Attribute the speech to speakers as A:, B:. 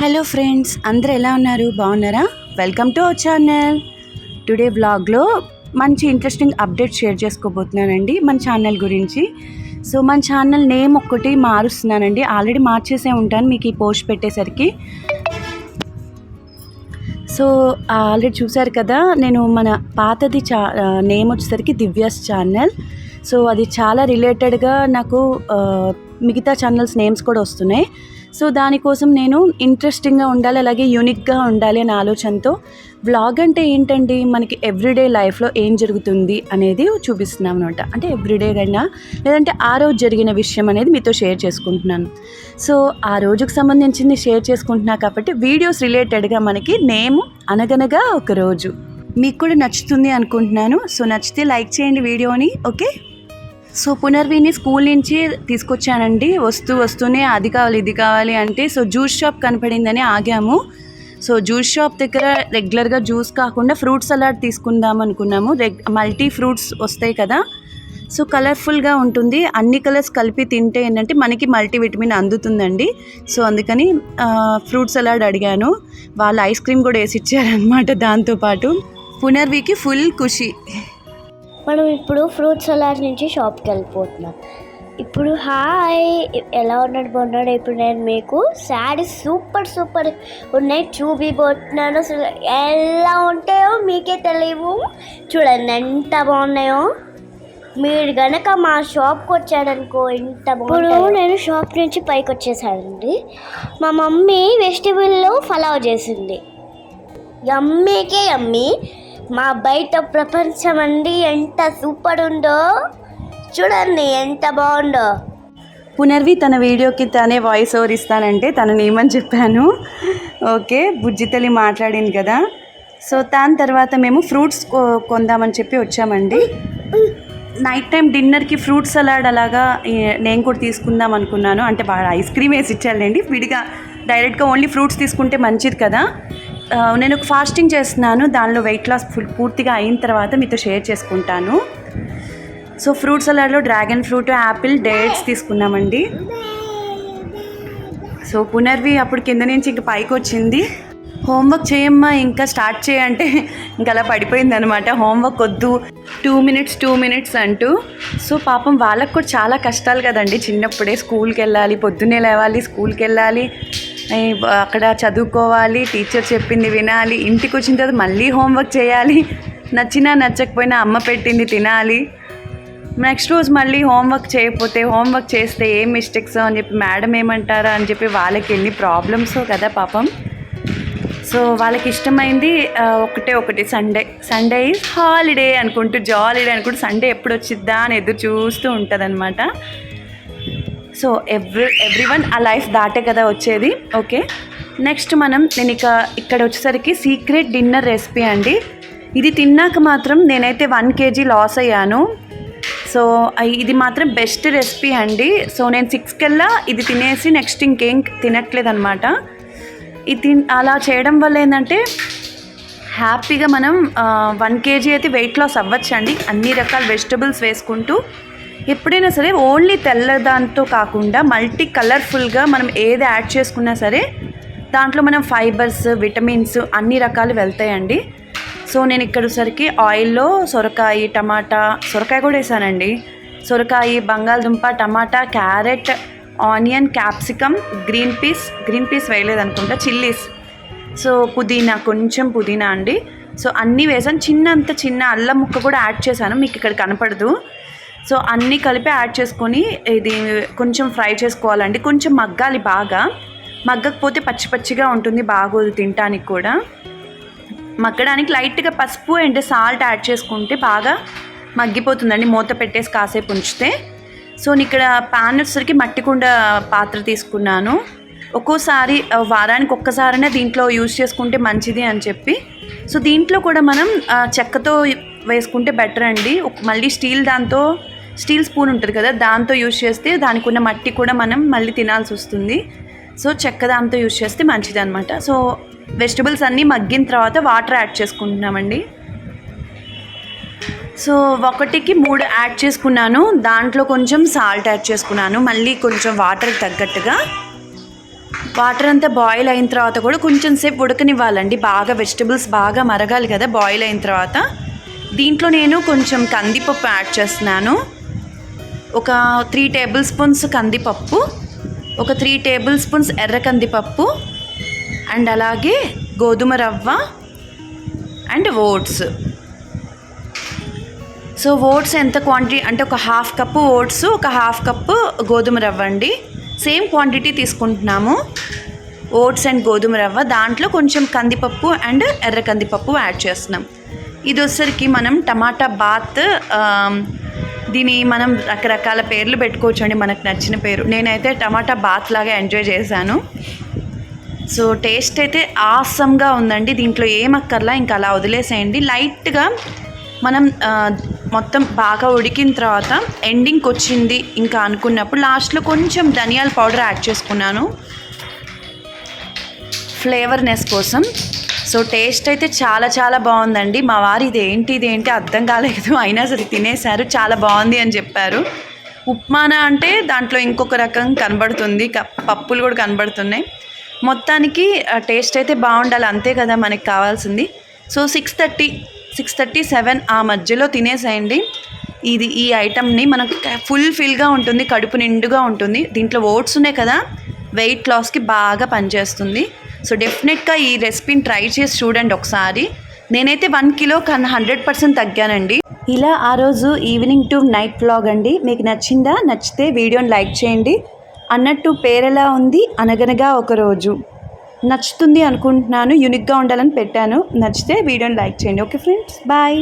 A: Hello friends అందరు ఎలా ఉన్నారు? బాగున్నారా? Welcome to our channel today బ్లాగ్లో మంచి ఇంట్రెస్టింగ్ అప్డేట్ షేర్ చేసుకోబోతున్నానండి మన ఛానల్ గురించి. సో మన ఛానల్ నేమ్ ఒక్కటి మారుస్తున్నానండి. ఆల్రెడీ మార్చేసే ఉంటాను మీకు ఈ పోస్ట్ పెట్టేసరికి. సో ఆల్రెడీ చూసారు కదా నేను మన పాతది చా నేమ్ వచ్చేసరికి దివ్యాస్ ఛానల్ సో అది చాలా రిలేటెడ్గా నాకు మిగతా ఛానల్స్ నేమ్స్ కూడా వస్తున్నాయి. సో దానికోసం నేను ఇంట్రెస్టింగ్గా ఉండాలి అలాగే యూనిక్గా ఉండాలి అనే ఆలోచనతో వ్లాగ్ అంటే ఏంటండి? మనకి ఎవ్రీడే లైఫ్లో ఏం జరుగుతుంది అనేది చూపిస్తున్నాం అనమాట అంటే ఎవ్రీడే అయినా లేదంటే ఆ రోజు జరిగిన విషయం అనేది మీతో షేర్ చేసుకుంటున్నాను. సో ఆ రోజుకు సంబంధించింది షేర్ చేసుకుంటున్నా కాబట్టి వీడియోస్ రిలేటెడ్గా మనకి నేమ్ అనగనగా ఒక రోజు. మీకు కూడా నచ్చుతుంది అనుకుంటున్నాను. సో నచ్చితే లైక్ చేయండి వీడియోని ఓకే? సో పునర్విని స్కూల్ నుంచి తీసుకొచ్చానండి. వస్తూ వస్తూనే అది కావాలి ఇది కావాలి అంటే సో జ్యూస్ షాప్ కనపడిందని ఆగాము. సో జ్యూస్ షాప్ దగ్గర రెగ్యులర్గా జ్యూస్ కాకుండా ఫ్రూట్ సలాడ్ తీసుకుందాం అనుకున్నాము. రెగ్ మల్టీ ఫ్రూట్స్ వస్తాయి కదా. సో కలర్ఫుల్గా ఉంటుంది. అన్ని కలర్స్ కలిపి తింటే ఏంటంటే మనకి మల్టీవిటమిన్ అందుతుందండి. సో అందుకని ఫ్రూట్ సలాడ్ అడిగాను. వాళ్ళు ఐస్ క్రీమ్ కూడా వేసి ఇచ్చారనమాట దాంతోపాటు పునర్వికి ఫుల్ ఖుషి.
B: మనం ఇప్పుడు ఫ్రూట్ సలాడ్ నుంచి షాప్కి వెళ్ళిపోతున్నాం. ఇప్పుడు హాయ్ ఎలా ఉన్నాడు బాగున్నాడు? ఇప్పుడు నేను మీకు శారీస్ సూపర్ సూపర్ ఉన్నాయి చూపిపోతున్నాను అసలు ఎలా ఉంటాయో మీకే తెలియవు చూడండి ఎంత బాగున్నాయో. మీరు గనక మా షాప్కి వచ్చాడనుకో ఎంత ఇప్పుడు నేను షాప్ నుంచి పైకి వచ్చేసానండి. మా మమ్మీ వెజిటబుల్లో ఫలావ్ చేసింది. యమ్మీకే యమ్మీ. మా బయట ప్రపంచం అండి ఎంత సూపర్ ఉందో. చూడండి ఎంత బాగుందో.
A: పునర్వి తన వీడియోకి తనే వాయిస్ ఓవర్ ఇస్తానంటే తనని ఏమని చెప్పాను? ఓకే బుజ్జితల్లి మాట్లాడింది కదా. సో దాని తర్వాత మేము ఫ్రూట్స్ కొ- కొందామని చెప్పి వచ్చామండి. నైట్ టైం డిన్నర్కి ఫ్రూట్ సలాడ్ అలాగా నేను కూడా తీసుకుందాం అనుకున్నాను. అంటే బాగా ఐస్ క్రీమ్ వేసి ఇచ్చాలండి విడిగా డైరెక్ట్గా ఓన్లీ ఫ్రూట్స్ తీసుకుంటే మంచిది కదా. నేను ఒక ఫాస్టింగ్ చేస్తున్నాను. దానిలో వెయిట్ లాస్ ఫుల్ పూర్తిగా అయిన తర్వాత మీతో షేర్ చేసుకుంటాను. సో ఫ్రూట్ సలాడ్లో డ్రాగన్ ఫ్రూట్ యాపిల్ డేట్స్ తీసుకున్నామండి. సో పునర్వి అప్పుడు కింద నుంచి ఇంక పైకి వచ్చింది. హోంవర్క్ చేయమ్మా ఇంకా స్టార్ట్ చేయంటే ఇంకా అలా పడిపోయింది అనమాట హోంవర్క్ వద్దు. టూ మినిట్స్ టూ మినిట్స్ అంటూ. సో పాపం వాళ్ళకు కూడా చాలా కష్టాలు కదండి. చిన్నప్పుడే స్కూల్కి వెళ్ళాలి పొద్దున్నే లేవాలి స్కూల్కి వెళ్ళాలి. అక్కడ చదువుకోవాలి టీచర్ చెప్పింది వినాలి ఇంటికి వచ్చిన తర్వాత మళ్ళీ హోంవర్క్ చేయాలి. నచ్చినా నచ్చకపోయినా అమ్మ పెట్టింది తినాలి. నెక్స్ట్ రోజు మళ్ళీ హోంవర్క్ చేయకపోతే హోంవర్క్ చేస్తే ఏం మిస్టేక్స్ అని చెప్పి మేడం ఏమంటారా అని చెప్పి వాళ్ళకి ఎన్ని ప్రాబ్లమ్స్ కదా పాపం. సో వాళ్ళకి ఇష్టమైంది ఒకటే ఒకటి సండే సండే ఈజ్ హాలిడే అనుకుంటూ జాలీడే అనుకుంటూ సండే ఎప్పుడు వచ్చిద్దా అని ఎదురు చూస్తూ ఉంటుంది సో ఎవ్రీ ఎవ్రీ వన్ ఆ లైఫ్ దాటే కదా వచ్చేది. ఓకే నెక్స్ట్ మనం నేను ఇక ఇక్కడ వచ్చేసరికి సీక్రెట్ డిన్నర్ రెసిపీ అండి. ఇది తిన్నాక మాత్రం నేనైతే వన్ కేజీ లాస్ అయ్యాను. సో ఇది మాత్రం బెస్ట్ రెసిపీ అండి. సో నేను సిక్స్ కల్లా ఇది తినేసి నెక్స్ట్ ఇంకేం తినట్లేదు అనమాట ఇది అలా చేయడం వల్ల ఏంటంటే హ్యాపీగా మనం వన్ కేజీ అయితే వెయిట్ లాస్ అవ్వచ్చండి. అన్ని రకాల వెజిటబుల్స్ వేసుకుంటూ ఎప్పుడైనా సరే ఓన్లీ తెల్ల దాంతో కాకుండా మల్టీ కలర్ఫుల్గా మనం ఏది యాడ్ చేసుకున్నా సరే దాంట్లో మనం ఫైబర్స్ విటమిన్స్ అన్ని రకాలు వెళ్తాయండి. సో నేను ఇక్కడ సరికి ఆయిల్లో సొరకాయ టమాటా సొరకాయ కూడా వేసానండి. సొరకాయ బంగాళదుంప టమాటా carrot onion capsicum green peas green peas వేయలేదు అనుకుంటా చిల్లీస్. సో పుదీనా కొంచెం పుదీనా అండి. సో అన్నీ వేసాను. చిన్నంత చిన్న అల్లం ముక్క కూడా యాడ్ చేశాను. మీకు ఇక్కడ కనపడదు. సో అన్నీ కలిపి యాడ్ చేసుకొని ఇది కొంచెం ఫ్రై చేసుకోవాలండి. కొంచెం మగ్గాలి బాగా. మగ్గకపోతే పచ్చి పచ్చిగా ఉంటుంది బాగోదు తినటానికి కూడా. మగ్గడానికి లైట్గా పసుపు అండ్ సాల్ట్ యాడ్ చేసుకుంటే బాగా మగ్గిపోతుందండి. మూత పెట్టేసి కాసేపు ఉంచితే. సో నేను ఇక్కడ పాన్ వచ్చేసరికి మట్టి కుండ పాత్ర తీసుకున్నాను. ఒక్కోసారి వారానికి ఒక్కసారైనా దీంట్లో యూజ్ చేసుకుంటే మంచిది అని చెప్పి. సో దీంట్లో కూడా మనం చెక్కతో వేసుకుంటే బెటర్ అండి. మళ్ళీ స్టీల్ దాంతో స్టీల్ స్పూన్ ఉంటుంది కదా దాంతో యూజ్ చేస్తే దానికి ఉన్న మట్టి కూడా మనం మళ్ళీ తినాల్సి వస్తుంది. సో చెక్క దాంతో యూజ్ చేస్తే మంచిది అనమాట సో వెజిటబుల్స్ అన్నీ మగ్గిన తర్వాత వాటర్ యాడ్ చేసుకుంటున్నామండి. సో ఒకటికి మూడు యాడ్ చేసుకున్నాను. దాంట్లో కొంచెం సాల్ట్ యాడ్ చేసుకున్నాను. మళ్ళీ కొంచెం వాటర్ తగ్గట్టుగా. వాటర్ అంతా బాయిల్ అయిన తర్వాత కూడా కొంచెం సేపు ఉడకనివ్వాలండి. బాగా వెజిటబుల్స్ బాగా మరగాలి కదా బాయిల్ అయిన తర్వాత. దీంట్లో నేను కొంచెం కందిపప్పు యాడ్ చేస్తున్నాను. ఒక త్రీ టేబుల్ స్పూన్స్ కందిపప్పు ఒక త్రీ టేబుల్ స్పూన్స్ ఎర్ర కందిపప్పు అండ్ అలాగే గోధుమ రవ్వ అండ్ ఓట్స్ సో ఓట్స్ ఎంత క్వాంటిటీ అంటే ఒక హాఫ్ కప్పు ఓట్స్ ఒక హాఫ్ కప్పు గోధుమ రవ్వ అండి. సేమ్ క్వాంటిటీ తీసుకుంటున్నాము. ఓట్స్ అండ్ గోధుమ రవ్వ. దాంట్లో కొంచెం కందిపప్పు అండ్ ఎర్ర కందిపప్పు యాడ్ చేస్తున్నాం. ఇది వచ్చరికి మనం టమాటా బాత్ దీని మనం రకరకాల పేర్లు పెట్టుకోవచ్చు అండి మనకు నచ్చిన పేరు. నేనైతే టమాటా బాత్ లాగా ఎంజాయ్ చేశాను. సో టేస్ట్ అయితే ఆసమ్గా ఉందండి. దీంట్లో ఏమక్కర్లా ఇంకా అలా వదిలేసేయండి. లైట్గా మనం మొత్తం బాగా ఉడికిన తర్వాత ఎండింగ్కి వచ్చింది ఇంకా అనుకున్నప్పుడు లాస్ట్లో కొంచెం ధనియాల పౌడర్ యాడ్ చేసుకున్నాను. ఫ్లేవర్నెస్ కోసం. సో టేస్ట్ అయితే చాలా చాలా బాగుందండి. మా వారు ఇది ఏంటి ఇది ఏంటి అర్థం కాలేదు. అయినా సరే తినేశారు చాలా బాగుంది అని చెప్పారు. ఉప్మానా అంటే దాంట్లో ఇంకొక రకం కనబడుతుంది క- పప్పులు కూడా కనబడుతున్నాయి. మొత్తానికి టేస్ట్ అయితే బాగుండాలి అంతే కదా మనకి కావాల్సింది. So six thirty six thirty seven ఆ మధ్యలో తినేసేయండి. ఇది ఈ ఐటమ్ని మనకు ఫుల్ ఫిల్గా ఉంటుంది కడుపు నిండుగా ఉంటుంది. దీంట్లో ఓట్స్ ఉన్నాయి కదా వెయిట్ లాస్కి బాగా పనిచేస్తుంది. సో డెఫినెట్గా ఈ రెసిపీని ట్రై చేసి చూడండి ఒకసారి. నేనైతే వన్ కిలో కన్నా హండ్రెడ్ పర్సెంట్ తగ్గానండి. ఇలా ఆ రోజు ఈవినింగ్ టు నైట్ వ్లాగ్ అండి. మీకు నచ్చిందా? నచ్చితే వీడియోని లైక్ చేయండి. అన్నట్టు పేరెలా ఉంది? అనగనగా ఒక రోజు. నచ్చుతుంది అనుకుంటున్నాను యూనిక్గా ఉండాలని పెట్టాను. నచ్చితే వీడియోని లైక్ చేయండి. Okay friends bye